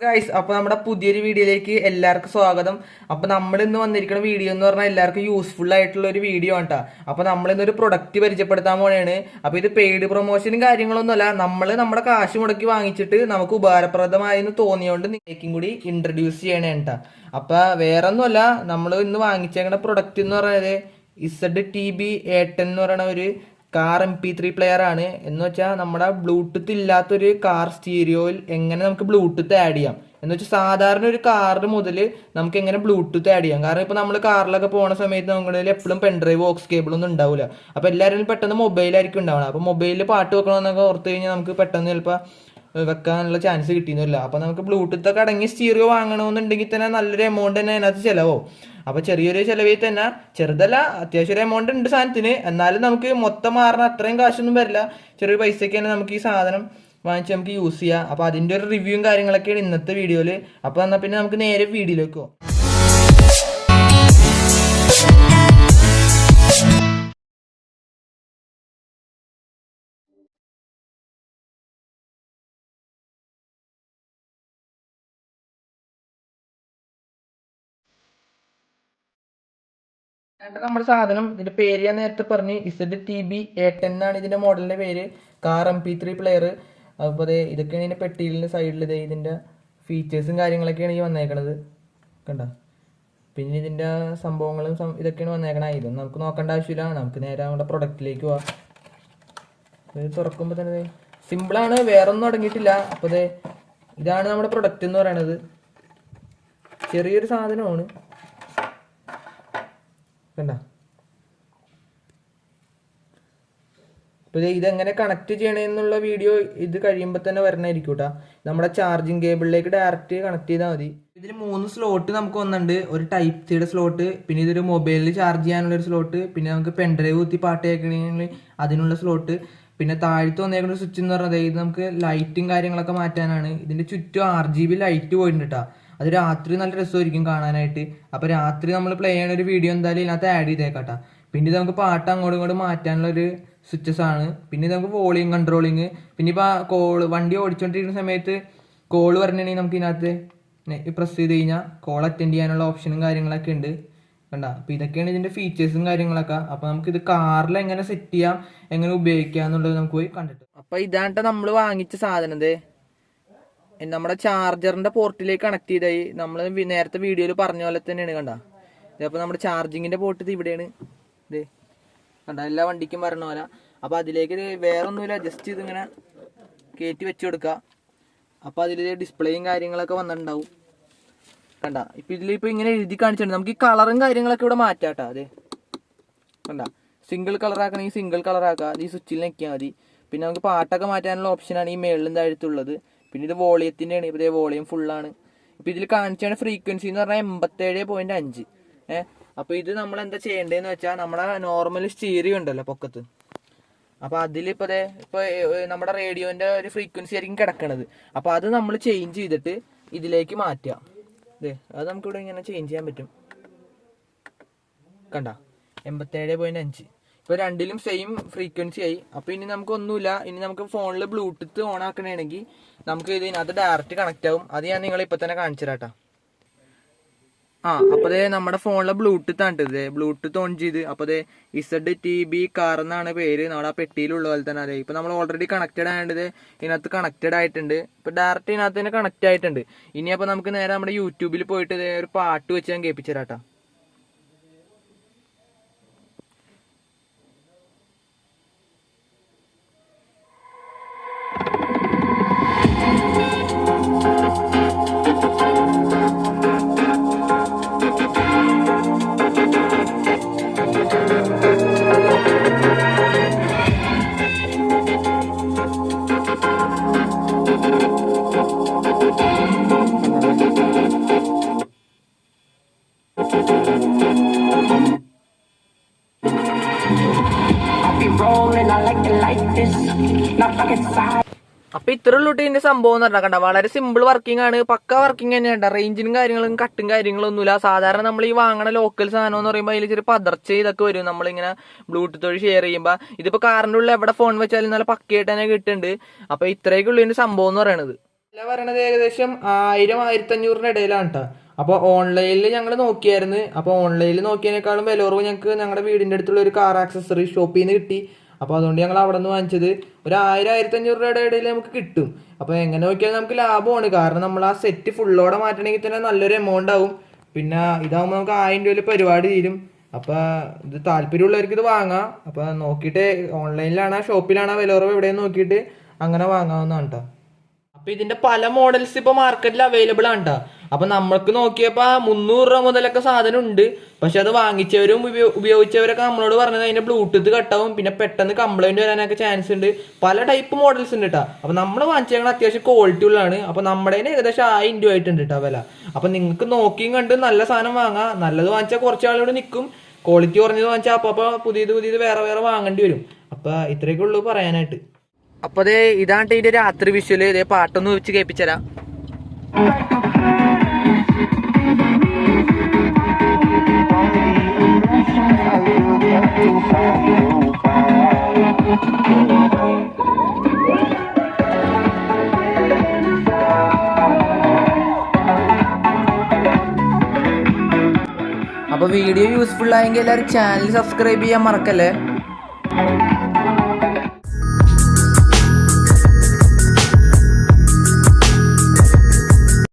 Guys അപ്പൊ നമ്മുടെ പുതിയൊരു വീഡിയോയിലേക്ക് എല്ലാവർക്കും സ്വാഗതം. അപ്പൊ നമ്മൾ ഇന്ന് വന്നിരിക്കുന്ന വീഡിയോ എന്ന് പറഞ്ഞാൽ എല്ലാവർക്കും യൂസ്ഫുൾ ആയിട്ടുള്ള ഒരു വീഡിയോ ആണ് കേട്ടോ അപ്പൊ നമ്മൾ ഇന്നൊരു പ്രൊഡക്റ്റ് പരിചയപ്പെടുത്താൻ പോണെയാണ് അപ്പോൾ ഇത് പെയ്ഡ് പ്രൊമോഷനും കാര്യങ്ങളൊന്നുമല്ല നമ്മൾ നമ്മുടെ കാശ് മുടക്കി വാങ്ങിച്ചിട്ട് നമുക്ക് ഉപകാരപ്രദമായി എന്ന് തോന്നിയോണ്ട് നിങ്ങൾക്കും കൂടി ഇൻട്രൊഡ്യൂസ് ചെയ്യണേ കേട്ടോ അപ്പൊ വേറെ ഒന്നുമല്ല നമ്മൾ ഇന്ന് വാങ്ങിച്ചേക്കുന്ന പ്രൊഡക്റ്റ് എന്ന് പറയുന്നത് ഇസഡ് ടി ബി ഏട്ടൻ എന്ന് പറയുന്ന ഒരു car M P three player ആണ്. എന്ന് വെച്ചാൽ നമ്മുടെ ബ്ലൂടൂത്ത് ഇല്ലാത്തൊരു കാർ സ്റ്റീരിയോയിൽ എങ്ങനെ നമുക്ക് ബ്ലൂടൂത്ത് ആഡ് ചെയ്യാം? എന്ന് വെച്ചാൽ സാധാരണ ഒരു കാറിന് മുതൽ നമുക്ക് എങ്ങനെ ബ്ലൂടൂത്ത് ആഡ് ചെയ്യാം? കാരണം ഇപ്പോൾ നമ്മൾ കാറിലൊക്കെ പോകുന്ന സമയത്ത് നമ്മുടെ എപ്പോഴും പെൻഡ്രൈവ് ഓക്സ് കേബിളൊന്നും ഉണ്ടാവില്ല അപ്പോൾ എല്ലാവരും പെട്ടെന്ന് മൊബൈലായിരിക്കും ഉണ്ടാവണം അപ്പോൾ മൊബൈലിൽ പാട്ട് വെക്കണമെന്നൊക്കെ ഓർത്ത് കഴിഞ്ഞാൽ നമുക്ക് പെട്ടെന്ന് ചിലപ്പോൾ വെക്കാനുള്ള ചാൻസ് കിട്ടിയെന്നില്ല അപ്പോൾ നമുക്ക് ബ്ലൂടൂത്ത് ഒക്കെ അടങ്ങി സ്റ്റീറിയോ വാങ്ങണമെന്നുണ്ടെങ്കിൽ തന്നെ നല്ലൊരു എമൗണ്ട് തന്നെ അതിനകത്ത് ചിലവോ അപ്പോൾ ചെറിയൊരു ചിലവിൽ തന്നെ ചെറുതല്ല അത്യാവശ്യം ഒരു എമൗണ്ട് ഉണ്ട് സാധനത്തിന്. എന്നാലും നമുക്ക് മൊത്തം മാറണ അത്രയും കാശൊന്നും വരില്ല. ചെറിയ പൈസയ്ക്ക് തന്നെ നമുക്ക് ഈ സാധനം വാങ്ങിച്ച് നമുക്ക് യൂസ് ചെയ്യാം. അപ്പോൾ അതിന്റെ ഒരു റിവ്യൂവും കാര്യങ്ങളൊക്കെയാണ് ഇന്നത്തെ വീഡിയോയിൽ അപ്പോൾ എന്നാൽ പിന്നെ നമുക്ക് നേരെ വീഡിയോയിലേക്ക് പോകാം എന്നിട്ട് നമ്മുടെ സാധനം ഇതിന്റെ പേര് ഞാൻ നേരത്തെ പറഞ്ഞു. Z T B A ten ആണ് ഇതിന്റെ മോഡലിന്റെ പേര്. Car M P three player അപ്പോൾ അതെ ഇതൊക്കെയാണ് ഇതിന്റെ പെട്ടിയിലിന്റെ സൈഡിൽ ഇതേ ഇതിന്റെ ഫീച്ചേഴ്സും കാര്യങ്ങളൊക്കെയാണ് ഈ വന്നേക്കണത്. കണ്ട? പിന്നെ ഇതിന്റെ സംഭവങ്ങളും ഇതൊക്കെയാണ് വന്നേക്കണ. ഇതൊന്നും നമുക്ക് നോക്കേണ്ട ആവശ്യമില്ല. നമുക്ക് നേരെ നമ്മുടെ പ്രൊഡക്റ്റിലേക്ക് പോവാം. ഇത് തുറക്കുമ്പോൾ തന്നെ സിമ്പിളാണ് വേറെ ഒന്നും അടങ്ങിയിട്ടില്ല. അപ്പോൾ ഇതാണ് നമ്മുടെ പ്രൊഡക്റ്റ് എന്ന് പറയണത്. ചെറിയൊരു സാധനമാണ്. കണ്ട? അപ്പോൾ ഇത് ഇതെങ്ങനെ കണക്ട് ചെയ്യണമെന്നുള്ള വീഡിയോ ഇത് കഴിയുമ്പോൾ തന്നെ വരണമായിരിക്കും കേട്ടോ നമ്മുടെ ചാർജിങ് കേബിളിലേക്ക് ഡയറക്റ്റ് കണക്ട് ചെയ്താൽ മതി. ഇതിൽ മൂന്ന് സ്ലോട്ട് നമുക്ക് വന്നിട്ടുണ്ട് ഒരു ടൈപ്പ് സിയുടെ സ്ലോട്ട് പിന്നെ ഇതൊരു മൊബൈലിൽ ചാർജ് ചെയ്യാനുള്ള ഒരു സ്ലോട്ട് പിന്നെ നമുക്ക് പെൻഡ്രൈവ് കുത്തി പാട്ട് കേൾക്കണമെങ്കിൽ അതിനുള്ള സ്ലോട്ട് പിന്നെ താഴത്ത് വന്നേക്കുന്ന സ്വിച്ച് എന്ന് പറഞ്ഞത് ഇത് നമുക്ക് ലൈറ്റും കാര്യങ്ങളൊക്കെ മാറ്റാനാണ്. ഇതിന്റെ ചുറ്റും ആർ ജി ബി ലൈറ്റ് പോയിട്ടുണ്ട് അത് രാത്രി നല്ല രസമായിരിക്കും കാണാനായിട്ട്. അപ്പൊ രാത്രി നമ്മൾ പ്ലേ ചെയ്യണ ഒരു വീഡിയോ എന്തായാലും ഇതിനകത്ത് ആഡ് ചെയ്തേക്കാട്ട പിന്നെ ഇത് നമുക്ക് പാട്ട് അങ്ങോട്ടും ഇങ്ങോട്ടും മാറ്റാനുള്ള ഒരു സ്വിച്ചസ് ആണ്. പിന്നെ ഇത് നമുക്ക് വോളിയം കൺട്രോളിങ് പിന്നെ ഇപ്പൊ കോൾ വണ്ടി ഓടിച്ചുകൊണ്ടിരിക്കുന്ന സമയത്ത് കോൾ പറഞ്ഞിട്ടുണ്ടെങ്കിൽ നമുക്ക് ഇതിനകത്ത് പ്രസ് ചെയ്ത് കഴിഞ്ഞാൽ കോൾ അറ്റൻഡ് ചെയ്യാനുള്ള ഓപ്ഷനും കാര്യങ്ങളൊക്കെ ഉണ്ട്. കണ്ട? അപ്പൊ ഇതൊക്കെയാണ് ഇതിന്റെ ഫീച്ചേഴ്സും കാര്യങ്ങളൊക്കെ. അപ്പൊ നമുക്ക് ഇത് കാറിൽ എങ്ങനെ സെറ്റ് ചെയ്യാം എങ്ങനെ ഉപയോഗിക്കാം എന്നുള്ളത് നമുക്ക് പോയി കണ്ടിട്ട്. അപ്പൊ ഇതാണ്ട് നമ്മൾ വാങ്ങിച്ച സാധനം നമ്മുടെ ചാർജറിന്റെ പോർട്ടിലേക്ക് കണക്ട് ചെയ്തായി. നമ്മൾ നേരത്തെ വീഡിയോയിൽ പറഞ്ഞ പോലെ തന്നെയാണ് കണ്ട. ഇതപ്പോ നമ്മുടെ ചാർജിങ്ങിന്റെ പോർട്ട് ഇത് ഇവിടെയാണ്. ഇത് കണ്ട എല്ലാ വണ്ടിക്കും വരണ പോലെ. അപ്പൊ അതിലേക്ക് ഇത് വേറെ ഒന്നുമില്ല ജസ്റ്റ് ഇതിങ്ങനെ കയറ്റി വെച്ച് കൊടുക്കുക അപ്പൊ അതിൽ ഡിസ്പ്ലേയും കാര്യങ്ങളൊക്കെ വന്നിട്ടുണ്ടാവും. കണ്ട. ഇപ്പൊ ഇതിലിപ്പോ ഇങ്ങനെ എഴുതി കാണിച്ചിട്ടുണ്ട്. നമുക്ക് ഈ കളറും കാര്യങ്ങളൊക്കെ ഇവിടെ മാറ്റാട്ടാ അതെ. കണ്ട. സിംഗിൾ കളർ ആക്കണമെങ്കിൽ സിംഗിൾ കളർ ആക്കുക ഈ സ്വിച്ചിൽ നിൽക്കിയാൽ മതി. പിന്നെ നമുക്ക് പാട്ടൊക്കെ മാറ്റാനുള്ള ഓപ്ഷനാണ് ഈ മേളിലും താഴത്തുള്ളത്. പിന്നെ ഇത് വോളിയത്തിന്റെ ആണ് ഇതേ വോളിയം ഫുള്ളാണ് ഇപ്പം ഇതിൽ കാണിച്ചാണ് ഫ്രീക്വൻസി എന്ന് പറഞ്ഞാൽ എൺപത്തേഴ് പോയിന്റ് അഞ്ച്. ഏഹ് അപ്പോൾ ഇത് നമ്മൾ എന്താ ചെയ്യേണ്ടതെന്ന് വെച്ചാൽ നമ്മുടെ നോർമൽ സ്റ്റീറിയോ ഉണ്ടല്ലോ പൊക്കത്ത്. അപ്പോൾ അതിലിപ്പോൾ അതെ ഇപ്പോൾ നമ്മുടെ റേഡിയോന്റെ ഒരു ഫ്രീക്വൻസി ആയിരിക്കും കിടക്കണത്. അപ്പോൾ അത് നമ്മൾ ചേഞ്ച് ചെയ്തിട്ട് ഇതിലേക്ക് മാറ്റുക അതെ അത് നമുക്കിവിടെ ഇങ്ങനെ ചേഞ്ച് ചെയ്യാൻ പറ്റും. കണ്ട? എൺപത്തേഴ് പോയിന്റ് അഞ്ച്. ഇപ്പൊ രണ്ടിലും സെയിം ഫ്രീക്വൻസി ആയി. അപ്പൊ ഇനി നമുക്ക് ഒന്നുമില്ല. ഇനി നമുക്ക് ഫോണിൽ ബ്ലൂടൂത്ത് ഓൺ ആക്കണമെങ്കിൽ നമുക്ക് ഇതിനകത്ത് ഡയറക്റ്റ് കണക്ട് ആവും. അത് ഞാൻ നിങ്ങളെ ഇപ്പൊ തന്നെ കാണിച്ചു തരാട്ടാ ആ അപ്പൊ നമ്മുടെ ഫോണിലെ ബ്ലൂടൂത്ത് ആണ് ഇത്. ബ്ലൂടൂത്ത് ഓൺ ചെയ്ത്. അപ്പൊ ഇസഡ് ടി ബി കാർ എന്നാണ് പേര്. നമ്മുടെ ആ പെട്ടിയിലുള്ള പോലെ തന്നെ അതെ ഇപ്പൊ നമ്മൾ ഓൾറെഡി കണക്റ്റഡ് ആയതുകൊണ്ട് ഇത് ഇതിനകത്ത് കണക്റ്റഡ് ആയിട്ടുണ്ട്. ഇപ്പൊ ഡയറക്റ്റ് ഇതിനകത്ത് തന്നെ കണക്ട് ആയിട്ടുണ്ട്. ഇനി അപ്പൊ നമുക്ക് നേരെ നമ്മുടെ യൂട്യൂബിൽ പോയിട്ട് ഒരു പാട്ട് വെച്ച് ഞാൻ കേൾപ്പിച്ചു തരാട്ടാ അപ്പൊ ഇത്ര ഉള്ളൂ ഇതിന്റെ സംഭവം എന്ന് പറഞ്ഞാൽ കണ്ട വളരെ സിമ്പിൾ വർക്കിംഗ് ആണ്. പക്ക വർക്കിംഗ് തന്നെയാണ് റേഞ്ചിനും കാര്യങ്ങളും കട്ടും കാര്യങ്ങളും ഒന്നുമില്ല സാധാരണ നമ്മൾ ഈ വാങ്ങണ ലോക്കൽ സാധനം എന്ന് പറയുമ്പോൾ അതിൽ ചെറിയ പതർച്ച ഇതൊക്കെ വരും. നമ്മളിങ്ങനെ ബ്ലൂടൂത്ത് വഴി ഷെയർ ചെയ്യുമ്പോൾ ഇതിപ്പോ കാറിന്റെ ഉള്ളിൽ എവിടെ ഫോൺ വെച്ചാലും നല്ല പക്കയായിട്ട് തന്നെ കിട്ടുന്നുണ്ട്. അപ്പൊ ഇത്രയൊക്കെ ഉള്ളൂ ഇതിന്റെ സംഭവം എന്ന് പറയണത്. വില പറയണത് ഏകദേശം ആയിരം ആയിരത്തി അഞ്ഞൂറിന്റെ ഇടയിലാണ് കേട്ടോ അപ്പോൾ ഓൺലൈനിൽ ഞങ്ങൾ നോക്കിയായിരുന്നു. അപ്പോൾ ഓൺലൈനിൽ നോക്കിയതിനേക്കാളും വില കുറവ് ഞങ്ങൾക്ക് ഞങ്ങളുടെ വീടിന്റെ അടുത്തുള്ള ഒരു കാർ ആക്സസറി ഷോപ്പിൽ നിന്ന് കിട്ടി. അപ്പോൾ അതുകൊണ്ട് ഞങ്ങൾ അവിടെ നിന്ന് വാങ്ങിച്ചത് ഒരു ആയിരം ആയിരത്തി അഞ്ഞൂറ് രൂപയുടെ ഇടയിൽ നമുക്ക് കിട്ടും. അപ്പോൾ എങ്ങനെ നോക്കിയാലും നമുക്ക് ലാഭമാണ്. കാരണം നമ്മൾ ആ സെറ്റ് ഫുള്ളോടെ മാറ്റണമെങ്കിൽ തന്നെ നല്ലൊരു എമൗണ്ട് ആവും. പിന്നെ ഇതാകുമ്പോൾ നമുക്ക് ആയിരം രൂപയിൽ പരിപാടി തീരും. അപ്പോൾ ഇത് താല്പര്യമുള്ളവർക്ക് ഇത് വാങ്ങാം. അപ്പോൾ നോക്കിയിട്ട് ഓൺലൈനിലാണോ ഷോപ്പിലാണോ വില കുറവ് എവിടെയെന്ന് നോക്കിയിട്ട് അങ്ങനെ വാങ്ങാവുന്നതാണ് കേട്ടോ അപ്പോൾ ഇതിന്റെ പല മോഡൽസ് ഇപ്പോൾ മാർക്കറ്റിൽ അവൈലബിൾ ആണ് ട്ടോ. അപ്പൊ നമ്മൾക്ക് നോക്കിയപ്പോ മുന്നൂറ് രൂപ മുതലൊക്കെ സാധനം ഉണ്ട് പക്ഷെ അത് വാങ്ങിച്ചവരും ഉപയോഗിച്ചവരൊക്കെ നമ്മളോട് പറഞ്ഞത് അതിന്റെ ബ്ലൂടൂത്ത് കട്ടാവും പിന്നെ പെട്ടെന്ന് കംപ്ലൈന്റ് വരാനൊക്കെ ചാൻസ് ഉണ്ട്. പല ടൈപ്പ് മോഡൽസ് ഉണ്ട് കേട്ടോ അപ്പൊ നമ്മൾ വാങ്ങിച്ചേക്കണ അത്യാവശ്യം ക്വാളിറ്റി ഉള്ളതാണ്. അപ്പൊ നമ്മുടെ ഏകദേശം ആയിരം രൂപ ആയിട്ടുണ്ട് കേട്ടോ വില. അപ്പൊ നിങ്ങൾക്ക് നോക്കിയും കണ്ട് നല്ല സാധനം വാങ്ങാം. നല്ലത് വാങ്ങിച്ചാൽ കുറച്ച് ആളുകൾ നിൽക്കും ക്വാളിറ്റി കുറഞ്ഞത് വാങ്ങിച്ചാൽ അപ്പൊ അപ്പൊ പുതിയത് പുതിയത് വേറെ വേറെ വാങ്ങേണ്ടി വരും. അപ്പൊ ഇത്രയൊക്കെ ഉള്ളൂ പറയാനായിട്ട്. അപ്പൊ അതെ ഇതാണ് ഇതിന്റെ രാത്രി വിഷ്വൽ ഇതേ പാട്ടൊന്ന് വെച്ച് കേൾപ്പിച്ചരാം. അപ്പൊ വീഡിയോ യൂസ്ഫുൾ ആയെങ്കിൽ എല്ലാവരും ചാനൽ സബ്സ്ക്രൈബ് ചെയ്യാൻ മറക്കല്ലേ?